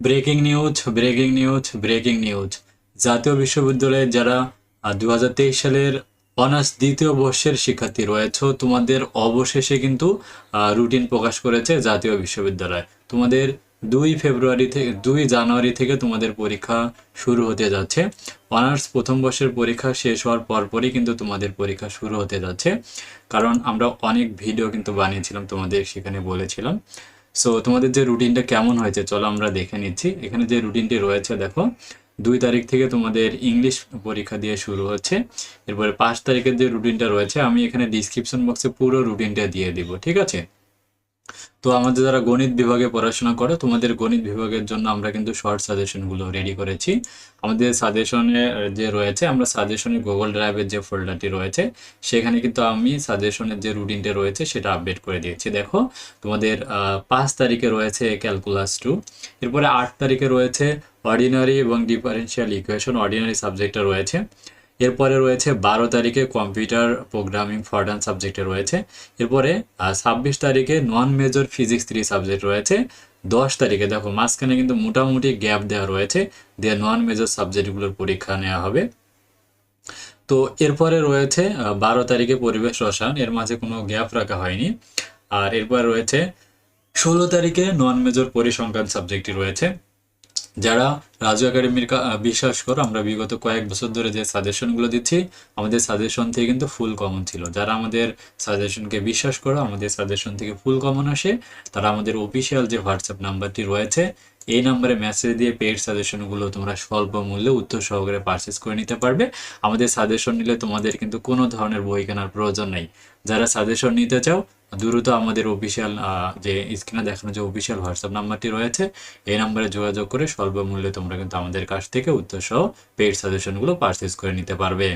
Breaking news breaking news breaking news. জাতীয় বিশ্ববিদ্যালয়ে যারা দুহাজার তেইশ সালের অনার্স দ্বিতীয় বর্ষের শিক্ষার্থী রয়েছে, তোমাদের অবশেষে কিন্তু রুটিন প্রকাশ করেছে জাতীয় বিশ্ববিদ্যালয়। তোমাদের দুই ফেব্রুয়ারি থেকে দুই জানুয়ারি থেকে তোমাদের পরীক্ষা শুরু হতে যাচ্ছে। অনার্স প্রথম বর্ষের পরীক্ষা শেষ হওয়ার পরপরই কিন্তু তোমাদের পরীক্ষা শুরু হতে যাচ্ছে। কারণ আমরা অনেক ভিডিও কিন্তু বানিয়েছিলাম তোমাদের সেখানে বলেছিলাম। সো তোমাদের যে রুটিনটা কেমন হয়েছে, চলো আমরা দেখে নিচ্ছি। এখানে যে রুটিনটি রয়েছে, দেখো, দুই তারিখ থেকে তোমাদের ইংলিশ পরীক্ষা দিয়ে শুরু হচ্ছে। এরপরে পাঁচ তারিখের যে রুটিনটা রয়েছে, আমি এখানে ডিসক্রিপশন বক্সে পুরো রুটিনটা দিয়ে দিব, ঠিক আছে? তো আমাদের যারা গণিত বিভাগে পড়াশোনা করো, তোমাদের গণিত বিভাগের জন্য আমরা কিন্তু শর্ট সাজেশনগুলো রেডি করেছি। আমাদের সাজেশনে যে রয়েছে, আমরা সাজেশনের গুগল ড্রাইভের যে ফোল্ডারটি রয়েছে, সেখানে কিন্তু আমি সাজেশনের যে রুটিনটা রয়েছে, সেটা আপডেট করে দিয়েছি। দেখো, তোমাদের পাঁচ তারিখে রয়েছে ক্যালকুলাস টু এরপরে আট তারিখে রয়েছে অর্ডিনারি এবং ডিফারেন্সিয়াল ইকুয়েশন অর্ডিনারি সাবজেক্টটা রয়েছে। এরপরে রয়েছে বারো তারিখে কম্পিউটার প্রোগ্রামিং ফরডান সাবজেক্টে রয়েছে। এরপরে ছাব্বিশ তারিখে non major physics three subject রয়েছে। দশ তারিখে, দেখো, মাঝখানে কিন্তু মোটামুটি গ্যাপ দেওয়া রয়েছে দিয়ে নন মেজর সাবজেক্টগুলোর পরীক্ষা নেওয়া হবে। তো এরপরে রয়েছে বারো তারিখে পরিবেশ রসায়ন, এর মাঝে কোনো গ্যাপ রাখা হয়নি। আর এরপর রয়েছে, ষোলো তারিখে নন মেজর পরিসংখ্যান সাবজেক্টটি রয়েছে। যারা রাজু একাডেমির বিশ্বাস করো, আমরা বিগত কয়েক বছর ধরে যে সাজেশনগুলো দিচ্ছি, আমাদের সাজেশন থেকে কিন্তু ফুল কমন ছিল। যারা আমাদের সাজেশনকে বিশ্বাস করো, আমাদের সাজেশন থেকে ফুল কমন আসে। তারা আমাদের অফিসিয়াল যে হোয়াটসঅ্যাপ নাম্বারটি রয়েছে, এই নাম্বারে মেসেজ দিয়ে পেড সাজেশনগুলো তোমরা স্বল্প মূল্যে উত্তর সহকারে পারচেস করে নিতে পারবে। আমাদের সাজেশন নিলে তোমাদের কিন্তু কোনো ধরনের বই কেনার প্রয়োজন নেই। যারা সাজেশন নিতে চাও দ্রুত আমাদের অফিসিয়াল যে স্ক্রিনে দেখানো যে অফিসিয়াল হোয়াটসঅ্যাপ নাম্বারটি রয়েছে, এই নাম্বারে যোগাযোগ করে স্বল্প মূল্যে তোমরা কিন্তু আমাদের কাছ থেকে উত্তর সহ পেড সাজেশনগুলো পারচেস করে নিতে পারবে।